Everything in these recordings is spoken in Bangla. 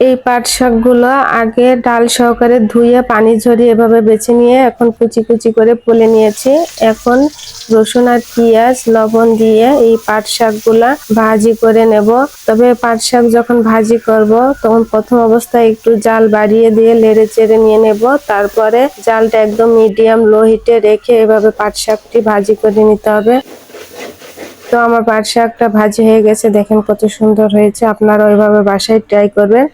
এই পাট শাকগুলো আগে ডাল সহকারে ধুয়ে পানি ঝরিয়ে এভাবে বেছে নিয়ে এখন কুচি কুচি করে পুলে নিয়েছি। এখন রসুন আর পেঁয়াজ, লবণ দিয়ে এই পাট শাকগুলা ভাজি করে নেব। তবে পাট শাক যখন ভাজি করব, তখন প্রথম অবস্থায় একটু জাল বাড়িয়ে দিয়ে লেড়ে চেড়ে নিয়ে নেব। তারপরে জালটা একদম মিডিয়াম লো হিটে রেখে এভাবে পাট শাকটি ভাজি করে নিতে হবে। তো আমার পাট শাকটা ভাজি হয়ে গেছে, দেখেন কত সুন্দর হয়েছে। আপনারা ওইভাবে বাসায় ট্রাই করবেন।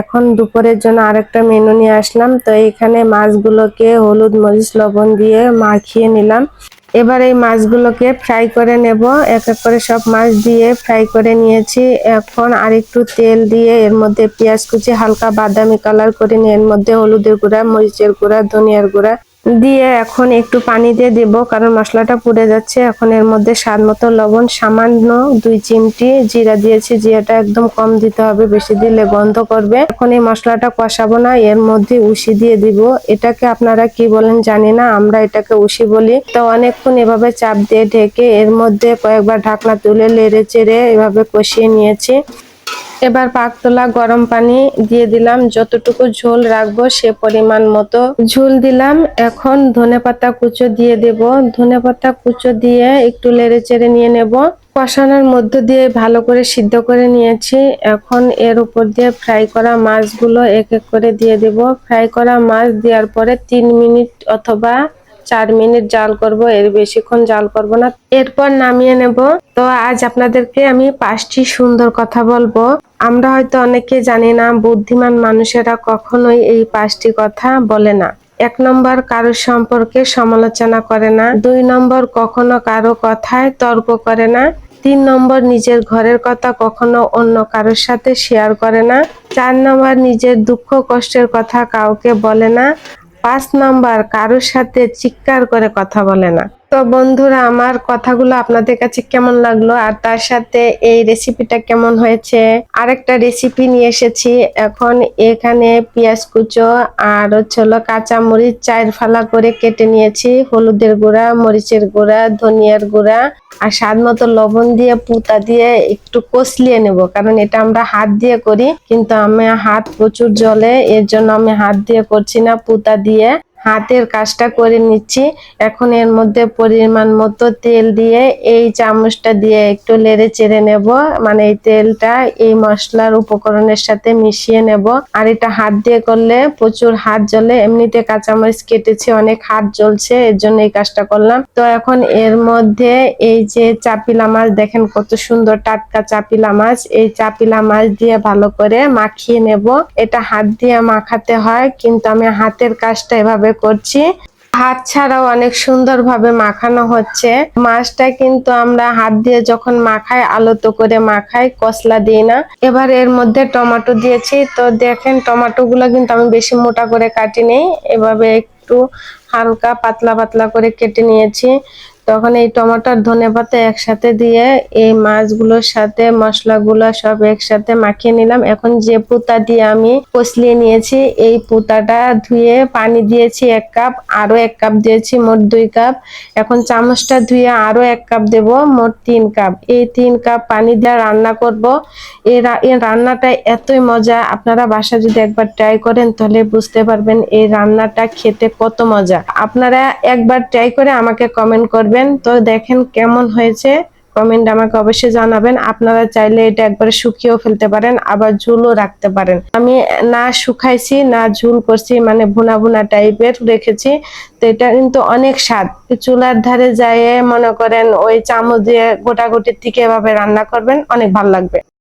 এখন দুপুরের জন্য আরেকটা মেনু নিয়ে আসলাম। তো এখানে মাছগুলোকে হলুদ, মরিচ, লবণ দিয়ে মাখিয়ে নিলাম। এবার এই মাছগুলোকে ফ্রাই করে নেব। এক এক করে সব মাছ দিয়ে ফ্রাই করে নিয়েছি। এখন আরেকটু তেল দিয়ে এর মধ্যে পেঁয়াজ কুচি, হালকা বাদামি কালার করে নিয়ে এর মধ্যে হলুদের গুঁড়া, মরিচের গুঁড়া, ধনিয়ার গুঁড়া দিয়ে এখন একটু পানি দিয়ে দেব, কারণ মশলাটা পুড়ে যাচ্ছে। এখন এর মধ্যে স্বাদ মতো লবণ, সামান্য দুই চিমটি জিরা দিয়েছি, জিরাটা একদম কম দিতে হবে, বেশি দিলে গন্ধ করবে। এখন এই মশলাটা কষাবো না, এর মধ্যে উশি দিয়ে দিব। এটাকে আপনারা কি বলেন জানি না, আমরা এটাকে উশি বলি। তো অনেকক্ষণ এভাবে চাপ দিয়ে ঢেকে এর মধ্যে কয়েকবার ঢাকনা তুলে লেড়ে চেড়ে এভাবে কষিয়ে নিয়েছি। এবার পাক তোলা গরম পানি দিয়ে দিলাম। যতটুকু ঝোল রাখব সে পরিমাণ মতো। ঝোল দিলাম। এখন ধনেপাতা কুচো দিয়ে দেব। ধনেপাতা কুচো দিয়ে একটু লেড়ে চেড়ে নিয়ে নেব। কষানোর মধ্য দিয়ে ভালো করে সিদ্ধ করে নিয়েছি। এখন এর উপর দিয়ে ফ্রাই করা মাছগুলো এক এক করে দিয়ে দেব। ফ্রাই করা মাছ দেওয়ার পরে তিন মিনিট অথবা চার মিনিট জাল করব, এর বেশিক্ষণ জাল করব না। এরপর নামিয়ে নেব। তো আজ আপনাদেরকে আমি পাঁচটি সুন্দর কথা বলব। আমরা হয়তো অনেকে জানি না, বুদ্ধিমান মানুষেরা কখনোই এই পাঁচটি কথা বলে না। এক নম্বর, কারোর সম্পর্কে সমালোচনা করে না। দুই নম্বর, কখনো কারও কথায় তর্ক করে না। তিন নম্বর, নিজের ঘরের কথা কখনো অন্য কারোর সাথে শেয়ার করে না। চার নম্বর, নিজের দুঃখ কষ্টের কথা কাউকে বলে না। পাঁচ নাম্বার কারোর সাথে চিৎকার করে কথা বলে না। তো বন্ধুরা, আমার কথাগুলো আপনাদের কাছে কেমন লাগল? আর তার সাথে এই রেসিপিটা কেমন হয়েছে? আরেকটা রেসিপি নিয়ে এসেছি। এখন এখানে পেঁয়াজ কুচো আর হচ্ছে হলো কাঁচা মরিচ চার ফালা করে কেটে নিয়েছি। হলুদের গুঁড়া, মরিচের গুঁড়া, ধনিয়ার গুঁড়া আর স্বাদ মতো লবণ দিয়ে, পুতা দিয়ে একটু কষলিয়ে নেব। কারণ এটা আমরা হাত দিয়ে করি, কিন্তু আমি হাত প্রচুর জলে এর জন্য আমি হাত দিয়ে করছি না পুতা দিয়ে। হাতের কাজটা করে নিচ্ছি। এখন এর মধ্যে পরিমাণ মতো তেল দিয়ে এই চামচটা দিয়ে একটু লেড়ে চেড়ে নেব। মানে এই তেলটা এই মশলার উপকরণের সাথে মিশিয়ে নেব। আর এটা হাত দিয়ে করলে প্রচুর হাত জ্বলে। এমনিতে কাঁচামরিচ কেটেছি, অনেক হাত জ্বলছে, এর জন্য এই কাজটা করলাম। তো এখন এর মধ্যে এই যে চাপিলা মাছ, দেখেন কত সুন্দর টাটকা চাপিলা মাছ। এই চাপিলা মাছ দিয়ে ভালো করে মাখিয়ে নেব। এটা হাত দিয়ে মাখাতে হয়, কিন্তু আমি হাতের কাজটা এভাবে করছি। হাত ছাড়াও অনেক সুন্দর ভাবে মাখানো হচ্ছে। মাছটা কিন্তু আমরা হাত দিয়ে যখন মাখাই, আলতো করে মাখাই, কসলা দিই না। এবার এর মধ্যে টমেটো দিয়েছি। তো দেখেন টমেটো গুলো কিন্তু আমি বেশি মোটা করে কাটিনি। এভাবে একটু হালকা পাতলা পাতলা করে কেটে নিয়েছি। তখন এই টমেটোর ধনে পাতা একসাথে দিয়ে এই মাছগুলোর সাথে, মশলাগুলো সব একসাথে মাখিয়ে নিলাম। এখন যে পুতা দিয়ে আমি কষলিয়ে নিয়েছি, এই পুতাটা ধুয়ে পানি দিয়েছি এক কাপ আরও এক কাপ দিয়েছি, মোট দুই কাপ। এখন চামচটা ধুয়ে আরও এক কাপ দেব, মোট তিন কাপ। এই তিন কাপ পানি দিয়ে রান্না করব। এই রান্নাটা এতই মজা, আপনারা বাসা যদি একবার ট্রাই করেন তাহলে বুঝতে পারবেন এই রান্নাটা খেতে কত মজা। আপনারা একবার ট্রাই করে আমাকে কমেন্ট করবেন তো দেখেন কেমন হয়েছে। কমেন্ট আমাকে অবশ্যই জানাবেন। আপনারা চাইলে এটা একবারে শুকিয়েও ফেলতে পারেন, আবার ঝুলও রাখতে পারেন। আমি না শুকাইছি, না ঝুল করছি মানে ভুনা ভুনা টাইপের রেখেছি। তো এটা কিন্তু অনেক স্বাদ। চুলার ধারে যায় মনে করেন ওই চামচ দিয়ে গোটা গোটাগুটির থেকে এভাবে রান্না করবেন, অনেক ভালো লাগবে।